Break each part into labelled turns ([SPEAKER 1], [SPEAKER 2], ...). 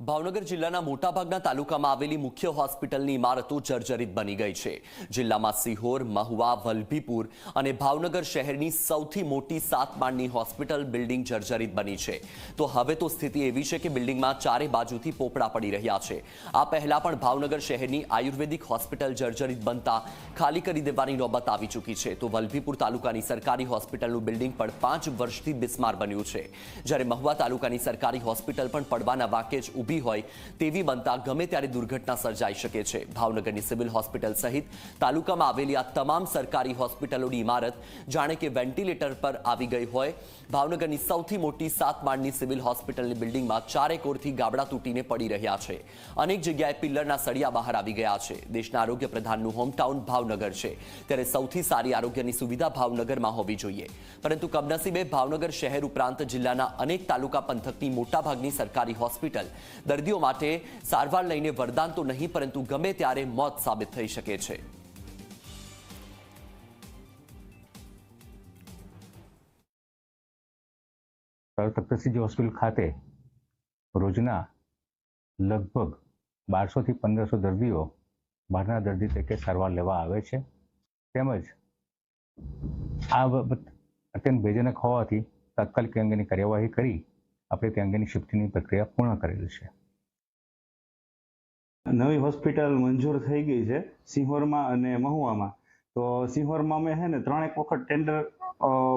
[SPEAKER 1] ભાવનગર જિલ્લાના મોટાભાગના તાલુકામાં આવેલી મુખ્ય હોસ્પિટલની ઇમારતો જર્જરિત બની ગઈ છે. જિલ્લામાં સિહોર, મહુવા, વલભીપુર અને ભાવનગર શહેરની સૌથી મોટી સાત માળની હોસ્પિટલ બિલ્ડિંગ જર્જરિત બની છે. તો હવે તો સ્થિતિ એવી છે કે બિલ્ડિંગમાં ચારે બાજુથી પોપડા પડી રહ્યા છે. આ પહેલા પણ ભાવનગર શહેરની આયુર્વેદિક હોસ્પિટલ જર્જરિત બનતા ખાલી કરી દેવાની નોબત આવી ચૂકી છે. તો વલભીપુર તાલુકાની સરકારી હોસ્પિટલનું બિલ્ડિંગ પણ પાંચ વર્ષથી બિસ્માર બન્યું છે. જ્યારે મહુવા તાલુકાની સરકારી હોસ્પિટલ પણ પડવાના વાકે જ ઊભી હોય તેવી બનતા ગમે ત્યારે દુર્ઘટના સર્જાઈ શકે છે. ભાવનગરની સિવિલ હોસ્પિટલ સહિત તાલુકામાં આવેલી આ તમામ સરકારી હોસ્પિટલોની ઇમારત જાણે કે વેન્ટિલેટર પર આવી ગઈ હોય. ભાવનગરની સૌથી મોટી સાત માળની સિવિલ હોસ્પિટલની બિલ્ડિંગમાં ચારે કોરથી ગાબડા તૂટીને પડી રહ્યા છે. અનેક જગ્યાએ પિલ્લરના સળિયા બહાર આવી ગયા છે. દેશના આરોગ્ય પ્રધાનનું હોમટાઉન ભાવનગર છે. ત્યારે સૌથી સારી આરોગ્યની સુવિધા ભાવનગરમાં હોવી જોઈએ. પરંતુ કમનસીબે ભાવનગર શહેર ઉપરાંત જિલ્લાના અનેક તાલુકા પંથકની મોટાભાગની સરકારી હોસ્પિટલ દર્દીઓ માટે સારવાર લઈને વરદાન તો નહીં, પરંતુ ગમે ત્યારે મોત સાબિત થઈ શકે છે.
[SPEAKER 2] તખ્તસિંહજી હોસ્પિટલ ખાતે રોજના લગભગ બારસોથી પંદરસો દર્દીઓ બહારના દર્દી તરીકે સારવાર લેવા આવે છે. તેમજ આ બાબત અત્યંત ભેજનક હોવાથી તાત્કાલિક અંગેની કાર્યવાહી કરી આપણે તે અંગેની શિફ્ટની પ્રક્રિયા પૂર્ણ કરેલી છે.
[SPEAKER 3] નવી હોસ્પિટલ મંજૂર થઈ ગઈ છે સિંહોરમાં અને મહુવામાં. તો સિંહોરમાં અમે છે ને ત્રણેક વખત ટેન્ડર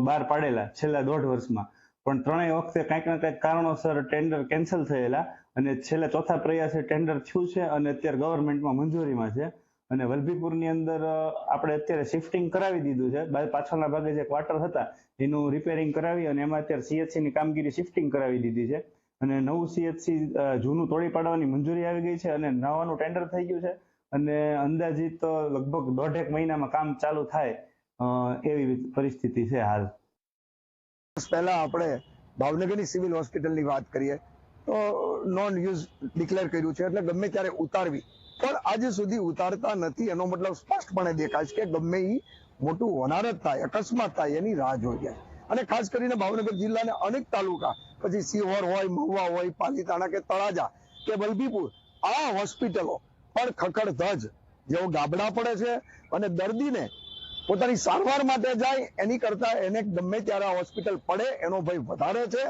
[SPEAKER 3] બહાર પાડેલા છેલ્લા દોઢ વર્ષમાં. પણ ત્રણેય વખતે કંઈક ને કંઈક કારણોસર ટેન્ડર કેન્સલ થયેલા અને છેલ્લા ચોથા પ્રયાસે ટેન્ડર થયું છે અને અત્યારે ગવર્મેન્ટમાં મંજૂરીમાં છે. અને વલભીપુરની અંદર આપણે અત્યારે શિફ્ટિંગ કરાવી દીધું છે. પાછળના ભાગે જે ક્વાર્ટર હતા, એનું રિપેરિંગ કરાવી અને એમાં અત્યારે સીએચસી ની કામગીરી શિફ્ટિંગ કરાવી દીધી છે. અને નવું સીએચસી જૂનું તોડી પાડવાની મંજૂરી આવી ગઈ છે અને નવાનું ટેન્ડર થઈ ગયું છે. અને અંદાજિત લગભગ દોઢેક મહિનામાં કામ ચાલુ થાય એવી પરિસ્થિતિ છે હાલ.
[SPEAKER 4] પહેલા આપણે ભાવનગરની સિવિલ હોસ્પિટલની વાત કરીએ, તો નોન યુઝ ડિક્લેર કર્યું છે. એટલે ગમે ત્યારે ઉતારવી પણ આજે સુધી ઉતારતા નથી. એનો મતલબ સ્પષ્ટપણે દેખાય છે કે ગમે એ મોટું હોનારત થાય, અકસ્માત થાય, એની રાહ જોઈ જાય અને ખાસ કરીને ભાવનગર જિલ્લાના અનેક તાલુકા, પછી સિહોર હોય, મહુવા હોય, પાલીતાણા કે તળાજા કે વલભીપુર, આ હોસ્પિટલો પણ ખખડધજ જેવો ગાબડા પડે છે અને દર્દીને પોતાની સારવાર માટે જાય, એની કરતા એને ગમે ત્યારે આ હોસ્પિટલ પડે, એનો ભય વધારે છે.